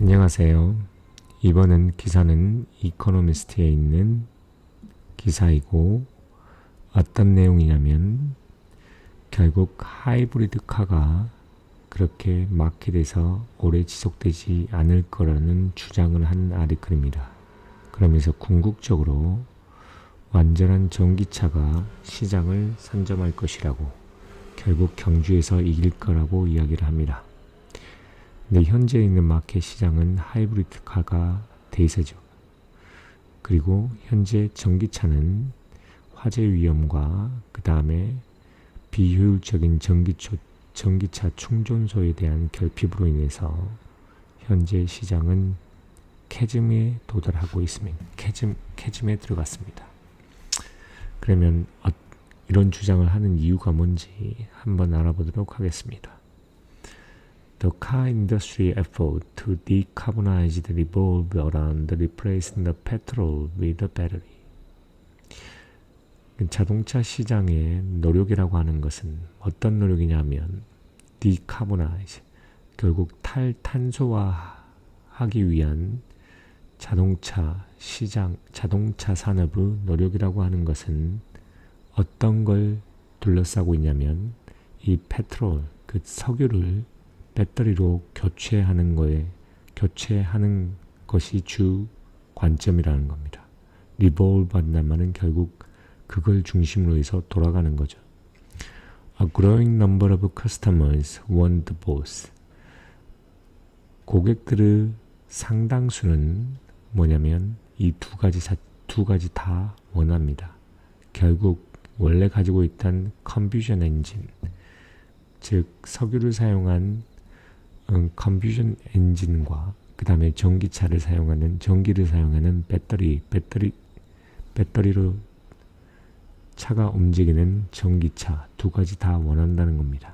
안녕하세요. 이번은 기사는 이코노미스트에 있는 기사이고 어떤 내용이냐면 결국 하이브리드 카가 그렇게 마켓에서 오래 지속되지 않을 거라는 주장을 한 아티클입니다. 그러면서 궁극적으로 완전한 전기차가 시장을 선점할 것이라고 결국 경주에서 이길 거라고 이야기를 합니다. 근데 현재 있는 마켓 시장은 하이브리드 카가 대세죠. 그리고 현재 전기차는 화재 위험과 그 다음에 비효율적인 전기초, 전기차 충전소에 대한 결핍으로 인해서 현재 시장은 캐즘에 도달하고 있습니다. 캐즘, 캐즘에 들어갔습니다. 그러면 어, 이런 주장을 하는 이유가 뭔지 한번 알아보도록 하겠습니다. The car industry effort to decarbonize revolve around replacing the petrol with the battery. 자동차 시장의 노력이라고 하는 것은 어떤 노력이냐면 decarbonize, 결국 탈탄소화하기 위한 자동차 시장, 자동차 산업의 노력이라고 하는 것은 어떤 걸 둘러싸고 있냐면 이 페트롤, 그 석유를 배터리로 교체하는 거에 교체하는 것이 주 관점이라는 겁니다. 리볼브 한단 말은 결국 그걸 중심으로 해서 돌아가는 거죠. A growing number of customers want both. 고객들의 상당수는 뭐냐면 이 두 가지 두 가지 다 원합니다. 결국 원래 가지고 있던 컨뷰전 엔진, 즉 석유를 사용한 음, 컨뷰전 엔진과 그 다음에 전기차를 사용하는 전기를 사용하는 배터리, 배터리, 배터리로 차가 움직이는 전기차 두 가지 다 원한다는 겁니다.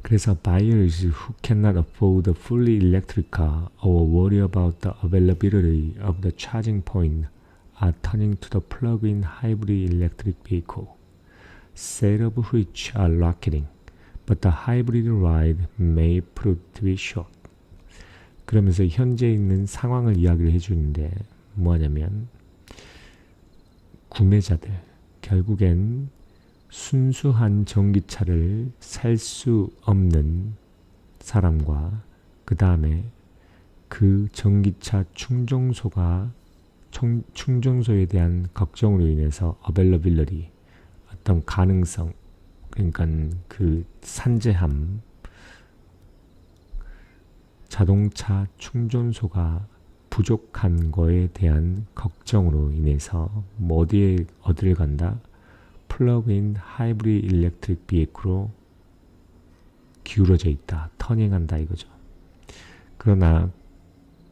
그래서 buyers who cannot afford a fully electric car or worry about the availability of the charging point are turning to the plug-in hybrid electric vehicle, sales of which are rocketing, but the hybrid ride may prove to be short. 그러면서 현재 있는 상황을 이야기를 해주는데 뭐하냐면 구매자들 결국엔 순수한 전기차를 살 수 없는 사람과 그 다음에 그 전기차 충전소가 총, 충전소에 대한 걱정으로 인해서 어벨러빌러리 어떤 가능성 그러니까 그 산재함 자동차 충전소가 부족한 거에 대한 걱정으로 인해서 뭐 어디에 어디를 간다 플러그인 하이브리드 일렉트릭 비에크로 기울어져 있다. 터닝한다 이거죠. 그러나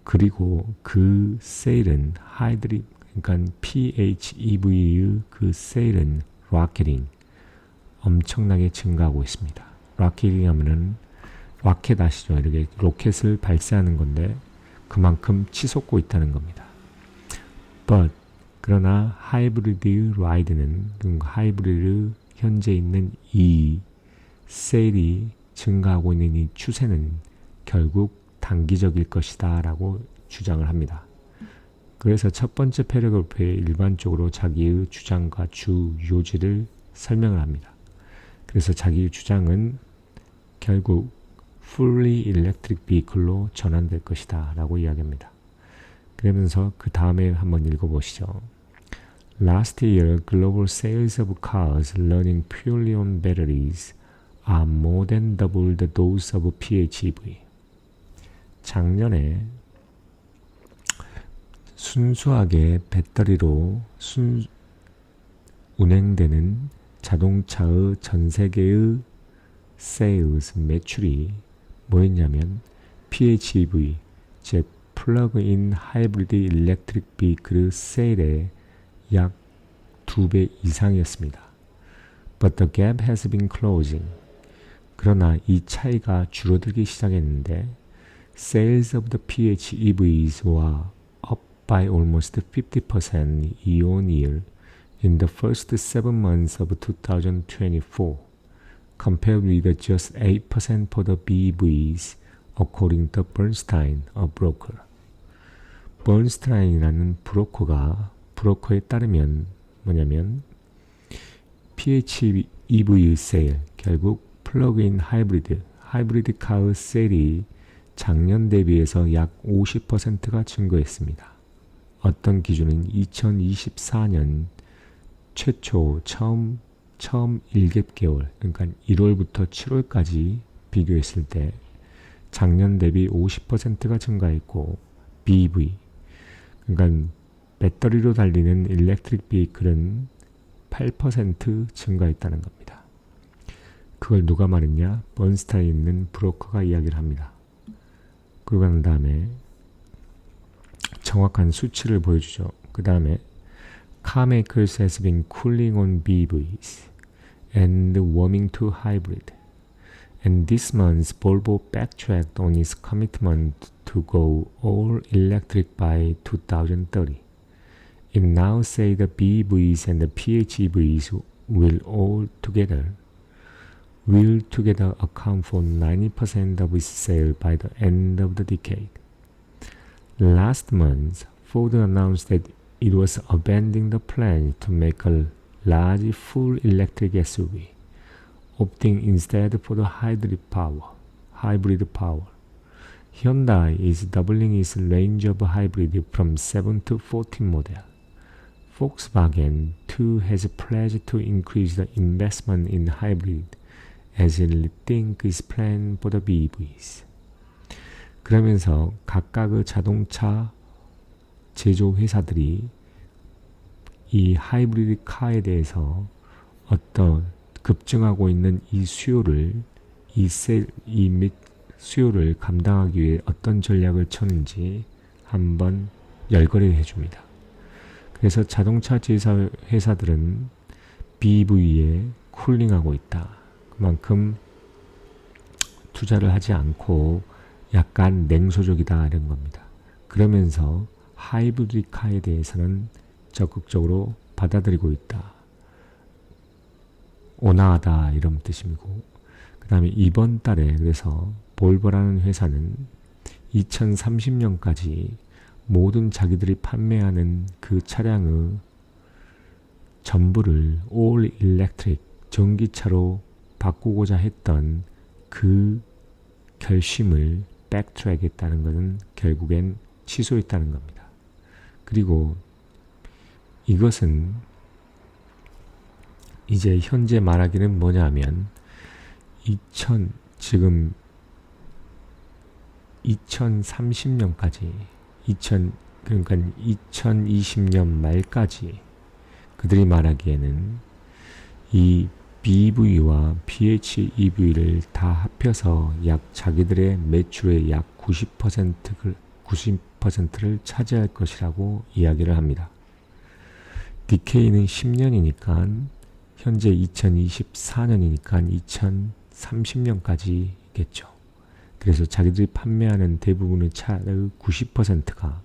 그리고 그 세일은 하이드리 그러니까 PHEV의 그 세일은 라켓팅 엄청나게 증가하고 있습니다. 라켓이 하면은 라켓 아시죠? 이렇게 로켓을 발사하는 건데 그만큼 치솟고 있다는 겁니다. But 그러나 하이브리드 라이드는 하이브리드 현재 있는 이 세일이 증가하고 있는 이 추세는 결국 단기적일 것이다 라고 주장을 합니다. 그래서 첫 번째 패러그래프에 일반적으로 자기의 주장과 주 요지를 설명을 합니다. 그래서 자기의 주장은 결국 fully electric vehicle로 전환될 것이다 라고 이야기합니다. 그러면서 그 다음에 한번 읽어보시죠. Last year, global sales of cars running purely on batteries are more than double the those of PHEV. 작년에 순수하게 배터리로 순, 운행되는 자동차의 전 세계의 sales 매출이 뭐였냐면 PHEV, 즉 플러그인 하이브리드 일렉트릭 비클 세일의 약 2배 이상이었습니다. But the gap has been closing. 그러나 이 차이가 줄어들기 시작했는데 sales of the PHEVs were up by almost 50% year on year in the first seven months of 2024 compared with just 8% for the BEVs according to Bernstein, a broker. 버ን스타인이라는 브로커가 브로커에 따르면 뭐냐면 PHEV 세일 결국 플러그인 하이브리드 하이브리드 카의 세일이 작년 대비해서 약 50%가 증가했습니다. 어떤 기준은 2024년 최초 처음 처음 1개월 그러니까 1월부터 7월까지 비교했을 때 작년 대비 50%가 증가했고 BEV 그러니까 배터리로 달리는 일렉트릭 비클은 8% 증가했다는 겁니다. 그걸 누가 말했냐? 번스타에 있는 브로커가 이야기를 합니다. 그러고 난 다음에 정확한 수치를 보여주죠. 그 다음에 car makers has been cooling on BEVs and warming to hybrid. And this month, Volvo backtracked on its commitment to go all electric by 2030. It now says the BEVs and the PHEVs will all together will together account for 90% of its sales by the end of the decade. Last month, Ford announced that it was abandoning the plan to make a large full electric SUV, opting instead for the hybrid power. Hybrid power. Hyundai is doubling its range of hybrid from 7 to 14 model. Volkswagen too has pledged to increase the investment in hybrid as it rethinks its plan for the BEVs. 그러면서 각각의 자동차 제조 회사들이 이 하이브리드 카에 대해서 어떤 급증하고 있는 이 수요를 이 셀, 이 및 수요를 감당하기 위해 어떤 전략을 쳤는지 한번 열거를 해줍니다. 그래서 자동차 제사 회사들은 BEV에 쿨링하고 있다. 그만큼 투자를 하지 않고 약간 냉소적이다 이런 겁니다. 그러면서 하이브리드 카에 대해서는 적극적으로 받아들이고 있다. 온화하다 이런 뜻이고 그 다음에 이번 달에 그래서 볼보라는 회사는 2030년까지 모든 자기들이 판매하는 그 차량의 전부를 all electric 전기차로 바꾸고자 했던 그 결심을 백트랙 했다는 것은 결국엔 취소했다는 겁니다. 그리고 이것은 이제 현재 말하기는 뭐냐면 2000 지금 2030년까지 2000 그러니까 2020년 말까지 그들이 말하기에는 이 BEV와 PHEV를 다 합해서 약 자기들의 매출의 약 90%를 90% 를 차지할 것이라고 이야기를 합니다. DK는 10년이니까 현재 2024년이니까 2030년까지겠죠. 그래서 자기들이 판매하는 대부분의 차의 90%가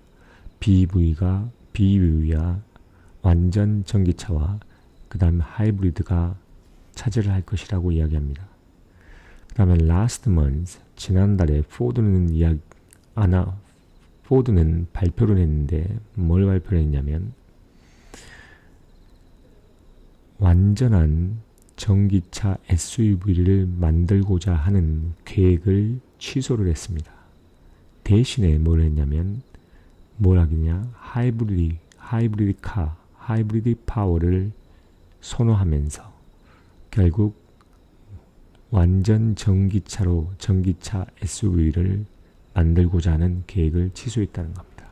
BEV가 BEV야 완전 전기차와 그 다음에 하이브리드가 차지를 할 것이라고 이야기합니다. 그 다음에 last month 지난달에 포드는 이야기 아나 포드는 발표를 했는데 뭘 발표를 했냐면 완전한 전기차 SUV를 만들고자 하는 계획을 취소를 했습니다. 대신에 뭘 했냐면 뭘 하겠냐 하이브리드 하이브리드 카 하이브리드 파워를 선호하면서 결국 완전 전기차로 전기차 SUV를 만들고자 하는 계획을 취소했다는 겁니다.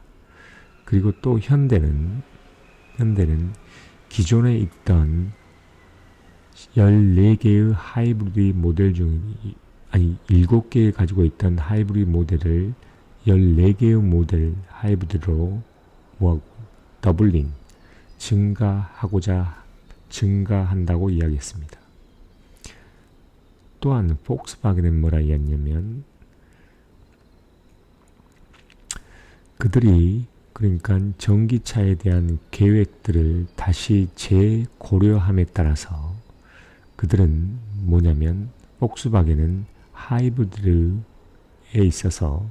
그리고 또 현대는 현대는 기존에 있던 14개의 하이브리드 모델 중 아니 7개 가지고 있던 하이브리드 모델을 14개의 모델 하이브리드로 뭐 더블링 증가하고자 증가한다고 이야기했습니다. 또한 폭스바겐은 뭐라 이야기했냐면 그들이 그러니까 전기차에 대한 계획들을 다시 재고려함에 따라서 그들은 뭐냐면 폭스바겐은 하이브리드에 있어서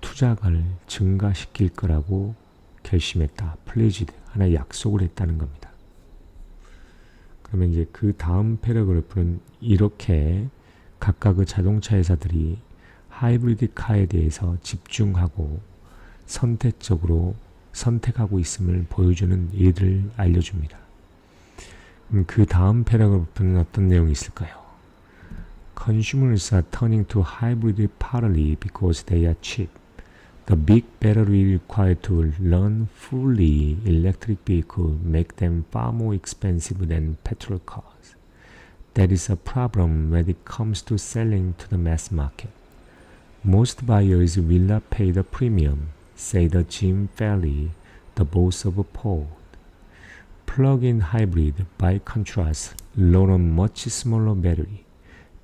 투자를 증가시킬 거라고 결심했다. 플레지드 하나 약속을 했다는 겁니다. 그러면 이제 그 다음 패러그래프는 이렇게 각각의 자동차 회사들이 하이브리드 카에 대해서 집중하고 선택적으로 선택하고 있음을 보여주는 일들을 알려줍니다. 음, 그 다음 패러그래프는 어떤 내용이 있을까요? Consumers are turning to hybrid partly because they are cheap. The big battery required to run fully electric vehicle make them far more expensive than petrol cars. That is a problem when it comes to selling to the mass market. Most buyers will not pay the premium, the Jim Fairley, the boss of Ford. Plug-in hybrid, by contrast, run on much smaller battery.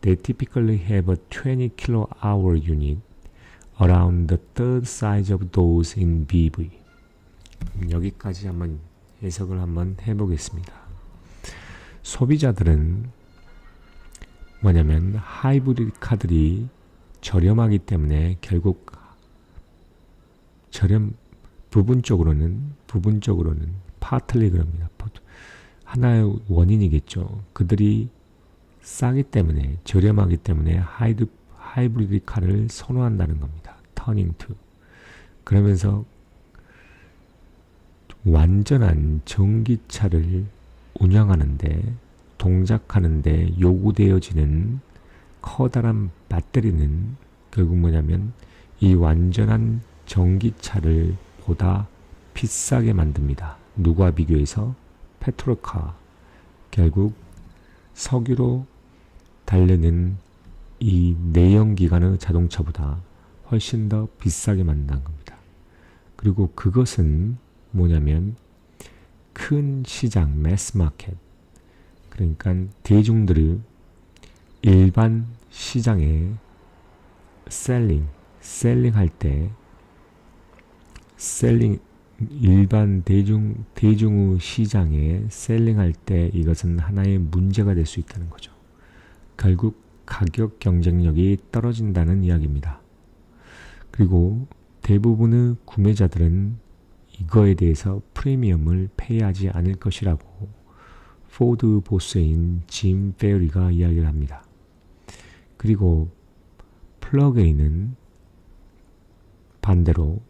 They typically have a 20 kWh unit around the third size of those in BV. 여기까지 한번 해석을 한번 해보겠습니다. 소비자들은 뭐냐면 하이브리드 카들이 저렴하기 때문에 결국 저렴 부분적으로는 부분적으로는 파틀리 그럽니다. 하나의 원인이겠죠. 그들이 싸기 때문에 저렴하기 때문에 하이드 하이브리드 카를 선호한다는 겁니다. 터닝 투. 그러면서 완전한 전기차를 운영하는데 동작하는데 요구되어지는 커다란 배터리는 결국 뭐냐면 이 완전한 전기차를 보다 비싸게 만듭니다. 누가 비교해서 페트롤카 결국 석유로 달리는 이 내연기관의 자동차보다 훨씬 더 비싸게 만든다는 겁니다. 그리고 그것은 뭐냐면 큰 시장, 매스 마켓. 그러니까 대중들을 일반 시장에 셀링, 셀링 할 때, 셀링, 일반 대중, 대중의 시장에 셀링 할 때 이것은 하나의 문제가 될 수 있다는 거죠. 결국 가격 경쟁력이 떨어진다는 이야기입니다. 그리고 대부분의 구매자들은 이거에 대해서 프리미엄을 페이하지 않을 것이라고 포드 보스인 짐 페어리가 이야기를 합니다. 그리고 플러그인은 반대로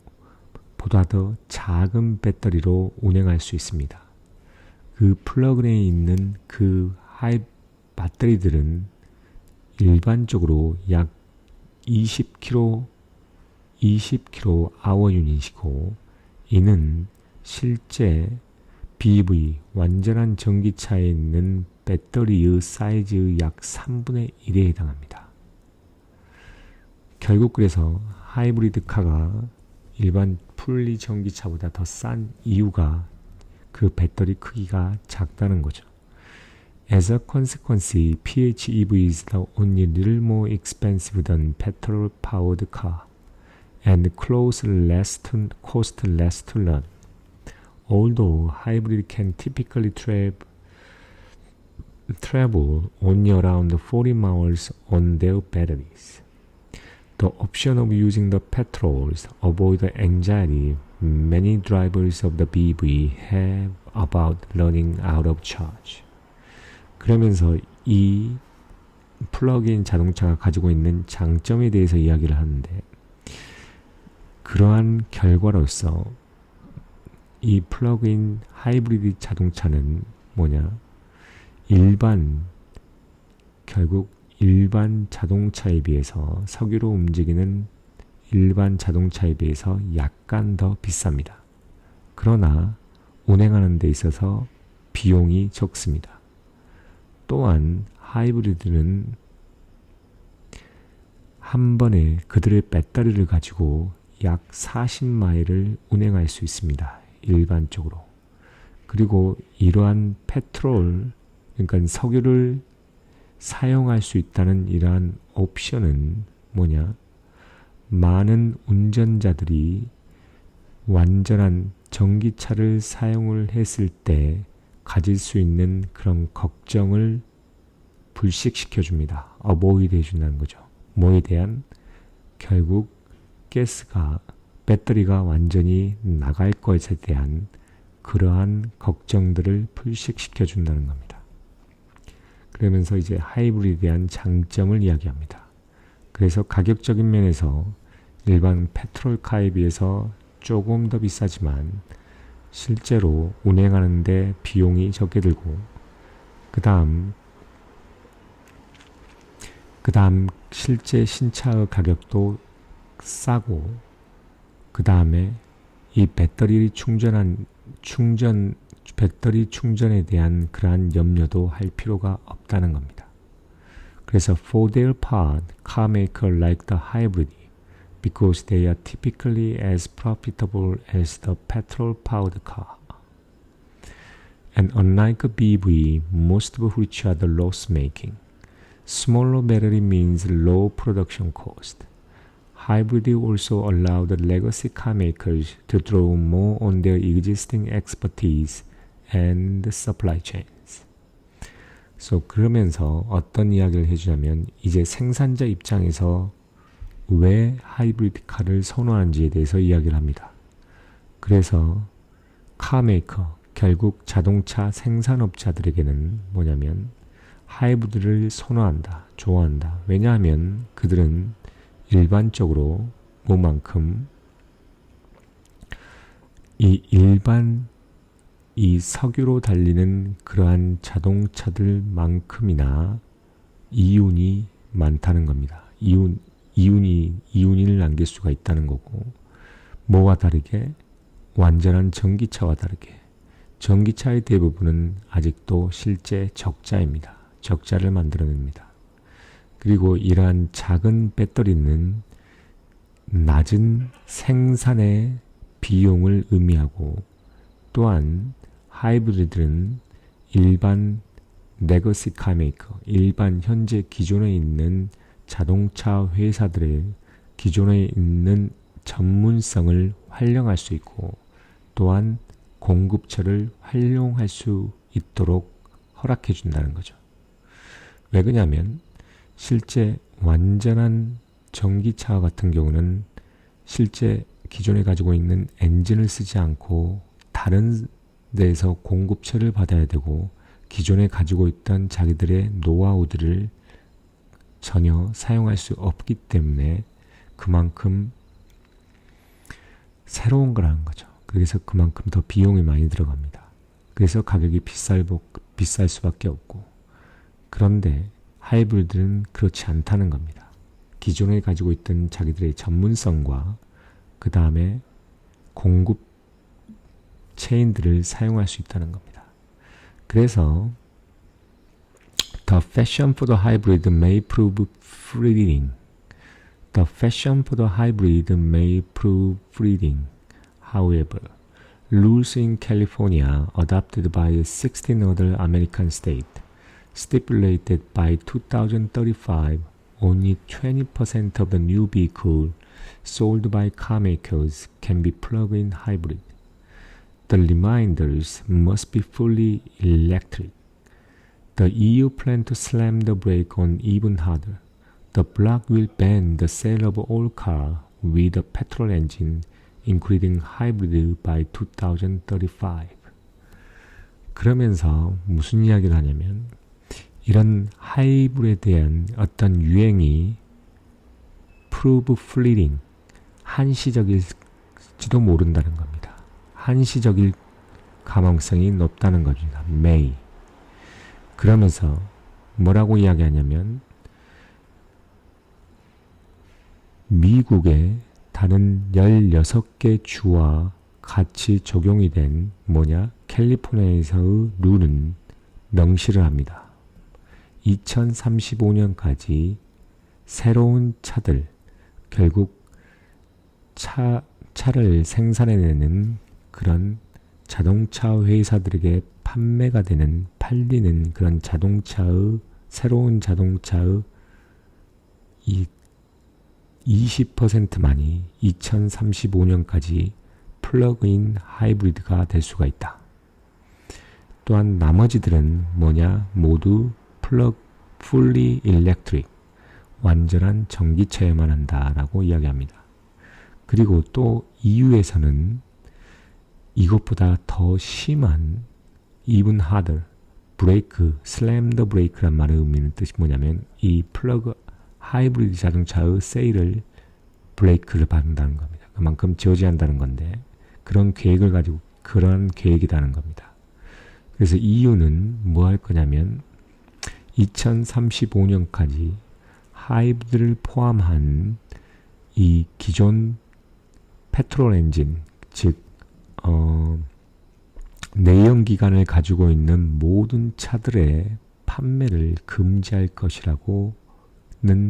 보다 더 작은 배터리로 운행할 수 있습니다. 그 플러그인에 있는 그 하이 배터리들은 일반적으로 약 20kg, 20kg 아워 유닛이고 이는 실제 BV 완전한 전기차에 있는 배터리의 사이즈의 약 3분의 1에 해당합니다. 결국 그래서 하이브리드 카가 일반 풀리 전기차보다 더 싼 이유가 그 배터리 크기가 작다는 거죠. As a consequence, PHEV is the only little more expensive than petrol-powered car, and close less to cost less to run. Although hybrid can typically tra- travel only around 40 miles on their batteries. The option of using the petrols avoid the anxiety many drivers of the BV have about running out of charge. 그러면서 이 플러그인 자동차가 가지고 있는 장점에 대해서 이야기를 하는데 그러한 결과로서 이 플러그인 하이브리드 자동차는 뭐냐 일반 결국 일반 자동차에 비해서 석유로 움직이는 일반 자동차에 비해서 약간 더 비쌉니다. 그러나 운행하는 데 있어서 비용이 적습니다. 또한 하이브리드는 한 번에 그들의 배터리를 가지고 약 40마일을 운행할 수 있습니다. 일반적으로. 그리고 이러한 페트롤, 그러니까 석유를 사용할 수 있다는 이러한 옵션은 뭐냐? 많은 운전자들이 완전한 전기차를 사용을 했을 때 가질 수 있는 그런 걱정을 불식시켜 줍니다. 어보이드 해준다는 거죠. 뭐에 대한 결국 가스가 배터리가 완전히 나갈 것에 대한 그러한 걱정들을 불식시켜 준다는 겁니다. 그러면서 이제 하이브리드에 대한 장점을 이야기합니다. 그래서 가격적인 면에서 일반 페트롤카에 비해서 조금 더 비싸지만 실제로 운행하는데 비용이 적게 들고 그 다음 그 다음 실제 신차의 가격도 싸고 그 다음에 이 배터리 충전한 충전 배터리 충전에 대한 그러한 염려도 할 필요가 없다는 겁니다. 그래서 for their part, car maker like the hybrid because they are typically as profitable as the petrol-powered car. And unlike a BEV, most of which are the loss-making, smaller battery means low production cost. Hybrid also allow the legacy car makers to draw more on their existing expertise and supply chains. So 그러면서 어떤 이야기를 해주냐면 이제 생산자 입장에서 왜 하이브리드 카를 선호하는지에 대해서 이야기를 합니다. 그래서 카메이커, 결국 자동차 생산업자들에게는 뭐냐면 하이브리드를 선호한다, 좋아한다. 왜냐하면 그들은 일반적으로 뭐만큼 이 일반 이 석유로 달리는 그러한 자동차들만큼이나 이윤이 많다는 겁니다. 이윤, 이윤이, 이윤을 남길 수가 있다는 거고, 뭐와 다르게 완전한 전기차와 다르게 전기차의 대부분은 아직도 실제 적자입니다. 적자를 만들어냅니다. 그리고 이러한 작은 배터리는 낮은 생산의 비용을 의미하고 또한 하이브리드는 일반 레거시 카메이커, 일반 현재 기존에 있는 자동차 회사들의 기존에 있는 전문성을 활용할 수 있고 또한 공급처를 활용할 수 있도록 허락해 준다는 거죠. 왜 그러냐면 실제 완전한 전기차 같은 경우는 실제 기존에 가지고 있는 엔진을 쓰지 않고 다른 데에서 공급처를 받아야 되고 기존에 가지고 있던 자기들의 노하우들을 전혀 사용할 수 없기 때문에 그만큼 새로운 거라는 거죠. 그래서 그만큼 더 비용이 많이 들어갑니다. 그래서 가격이 비쌀, 비쌀 수밖에 없고 그런데 하이브리드는 그렇지 않다는 겁니다. 기존에 가지고 있던 자기들의 전문성과 그 다음에 공급 체인들을 사용할 수 있다는 겁니다. 그래서 The fashion for the hybrid may prove fleeting. The fashion for the hybrid may prove fleeting. However, rules in California adopted by 16 other American states stipulated by 2035 only 20% of the new vehicle sold by car makers can be plug-in hybrid. The reminders must be fully electric. The EU plan to slam the brake on even harder. The bloc will ban the sale of all cars with a petrol engine, including hybrid, by 2035. 그러면서 무슨 이야기를 하냐면 이런 하이브에 대한 어떤 유행이 prove fleeting, 한시적일지도 모른다는 겁니다. 한시적일 가망성이 높다는 겁니다. may. 그러면서 뭐라고 이야기하냐면 미국의 다른 16개 주와 같이 적용이 된 뭐냐 캘리포니아에서의 룰은 명시를 합니다. 2035년까지 새로운 차들, 결국 차, 차를 생산해내는 그런 자동차 회사들에게 판매가 되는, 팔리는 그런 자동차의, 새로운 자동차의 이 20%만이 2035년까지 플러그인 하이브리드가 될 수가 있다. 또한 나머지들은 뭐냐? 모두 plug fully electric 완전한 전기차에만 한다라고 이야기합니다. 그리고 또 EU에서는 이것보다 더 심한 even harder 브레이크, 슬램 더 브레이크란 말의 의미는 뜻이 뭐냐면 이 플러그 하이브리드 자동차의 세일을 브레이크를 받는다는 겁니다. 그만큼 저지한다는 건데 그런 계획을 가지고 그런 계획이라는 겁니다. 그래서 EU는 뭐 할 거냐면 2035년까지 하이브리드를 포함한 이 기존 페트롤 엔진, 즉, 어, 내연 기관을 가지고 있는 모든 차들의 판매를 금지할 것이라고는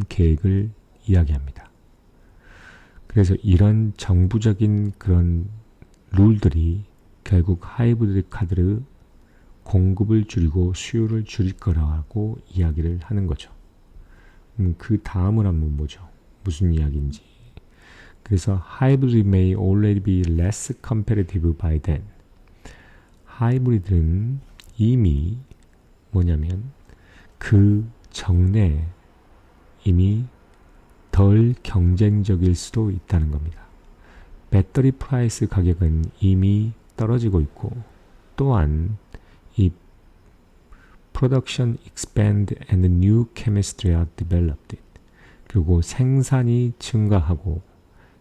계획을 이야기합니다. 그래서 이런 정부적인 그런 룰들이 결국 하이브리드 카드를 공급을 줄이고 수요를 줄일 거라고 이야기를 하는 거죠. 음, 그 다음을 한번 보죠. 무슨 이야기인지. 그래서 hybrid may already be less competitive by then. 하이브리드는 이미 뭐냐면 그 정내 이미 덜 경쟁적일 수도 있다는 겁니다. 배터리 프라이스 가격은 이미 떨어지고 있고 또한 이 production expand and new chemistry are developed. 그리고 생산이 증가하고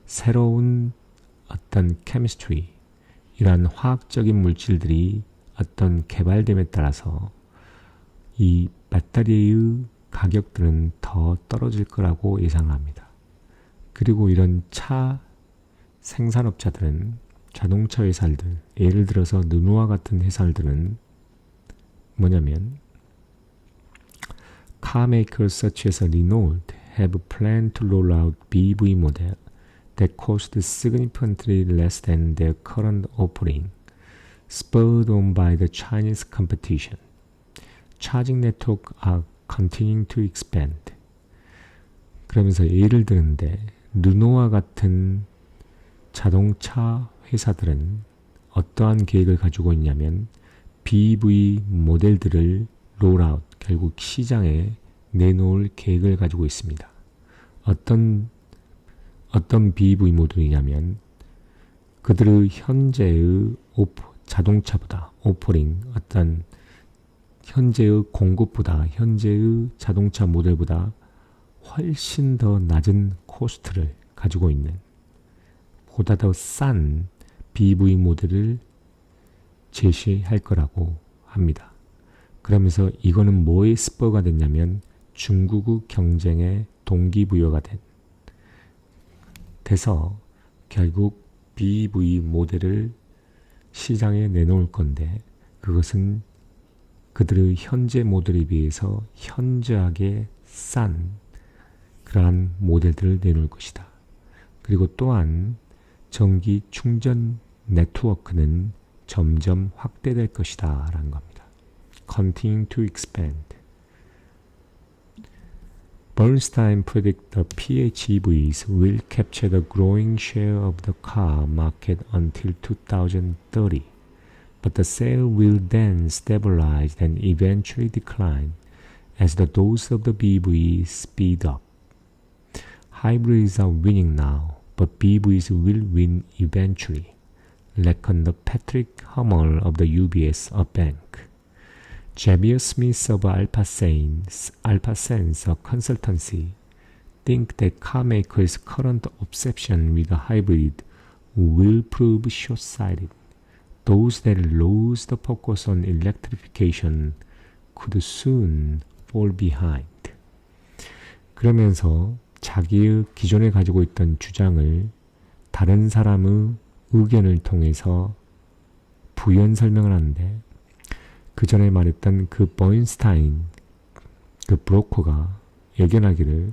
새로운 어떤 chemistry 이런 화학적인 물질들이 어떤 개발됨에 따라서 이 배터리의 가격들은 더 떨어질 거라고 예상합니다. 그리고 이런 차 생산업자들은 자동차 회사들, 예를 들어서 느누와 같은 회사들은 뭐냐면 car makers such as Renault have planned to roll out BEV model that cost significantly less than their current offering, spurred on by the Chinese competition. Charging network are continuing to expand. 그러면서 예를 드는데 르노와 같은 자동차 회사들은 어떠한 계획을 가지고 있냐면 BEV 모델들을 롤아웃 결국 시장에 내놓을 계획을 가지고 있습니다. 어떤 어떤 BEV 모델이냐면 그들의 현재의 오프, 자동차보다 오퍼링 어떤 현재의 공급보다 현재의 자동차 모델보다 훨씬 더 낮은 코스트를 가지고 있는 보다 더 싼 BEV 모델을 제시할 거라고 합니다. 그러면서 이거는 뭐의 스퍼가 됐냐면 중국의 경쟁에 동기부여가 된 돼서 결국 BEV 모델을 시장에 내놓을 건데 그것은 그들의 현재 모델에 비해서 현저하게 싼 그러한 모델들을 내놓을 것이다. 그리고 또한 전기 충전 네트워크는 점점 확대될 것이다. 라는 겁니다. continue to expand. Bernstein predict the PHEVs will capture the growing share of the car market until 2030, but the sale will then stabilize and eventually decline as the dose of the BEVs speed up. Hybrids are winning now, but BEVs will win eventually, reckoned Patrick Hummel of the UBS bank. Javier Smith of AlphaSense, AlphaSense Consultancy think that car makers' current obsession with a hybrid will prove short-sighted. Those that lose the focus on electrification could soon fall behind. 그러면서 자기의 기존에 가지고 있던 주장을 다른 사람의 의견을 통해서 부연 설명을 하는데 그 전에 말했던 그 버인스타인 그 브로커가 예견하기를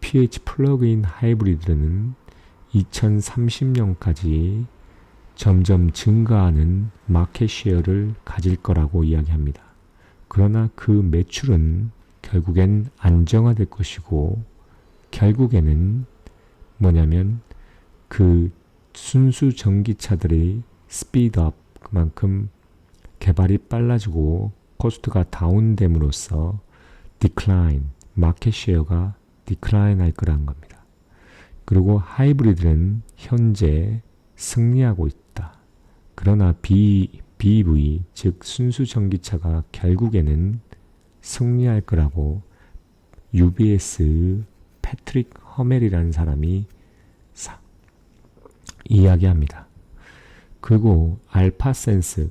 PH 플러그인 하이브리드는 2030년까지 점점 증가하는 마켓 쉐어를 가질 거라고 이야기합니다. 그러나 그 매출은 결국엔 안정화될 것이고 결국에는 뭐냐면 그 순수 전기차들의 스피드업 그만큼 개발이 빨라지고 코스트가 다운됨으로써 decline, 마켓 쉐어가 디클라인 할 거라는 겁니다. 그리고 하이브리드는 현재 승리하고 있다. 그러나 B, BEV, 즉 순수 전기차가 결국에는 승리할 거라고 UBS 패트릭 허멜이라는 사람이 사, 이야기합니다. 그리고 알파센스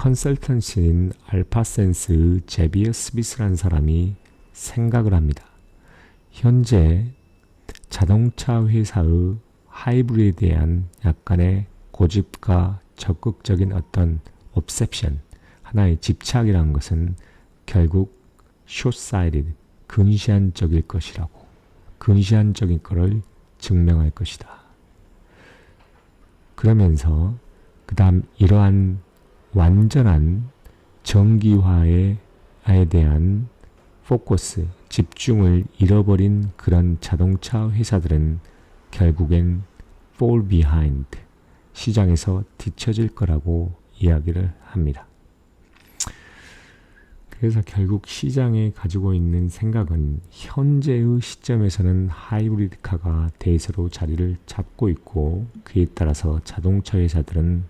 컨, 컨설턴시인 알파센스의 제비어 스미스라는 사람이 생각을 합니다. 현재 자동차 회사의 하이브리드에 대한 약간의 고집과 적극적인 어떤 옵셉션, 하나의 집착이라는 것은 결국 숏사이드, 근시안적일 것이라고, 근시안적인 것을 증명할 것이다. 그러면서 그 다음 이러한 완전한 정기화에 에 대한 포커스, 집중을 잃어버린 그런 자동차 회사들은 결국엔 fall behind, 시장에서 뒤처질 거라고 이야기를 합니다. 그래서 결국 시장에 가지고 있는 생각은 현재의 시점에서는 하이브리드카가 대세로 자리를 잡고 있고 그에 따라서 자동차 회사들은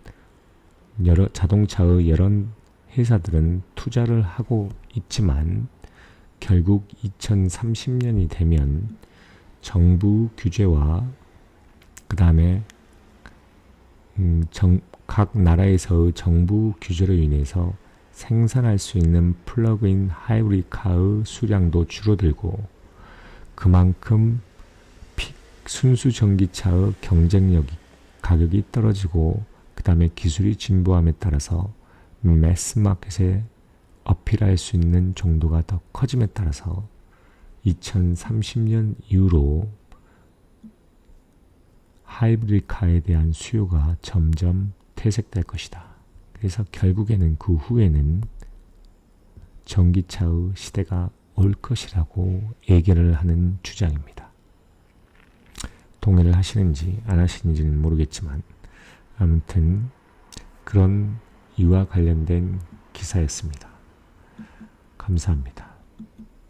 여러 자동차의 여러 회사들은 투자를 하고 있지만 결국 2030년이 되면 정부 규제와 그 다음에 음, 각 나라에서의 정부 규제로 인해서 생산할 수 있는 플러그인 하이브리드 카의 수량도 줄어들고 그만큼 픽 순수 전기차의 경쟁력이 가격이 떨어지고 그 다음에 기술이 진보함에 따라서 매스 마켓에 어필할 수 있는 정도가 더 커짐에 따라서 2030년 이후로 하이브리드 카에 대한 수요가 점점 퇴색될 것이다. 그래서 결국에는 그 후에는 전기차의 시대가 올 것이라고 얘기를 하는 주장입니다. 동의를 하시는지 안 하시는지는 모르겠지만 아무튼 그런 이와 관련된 기사였습니다. 감사합니다.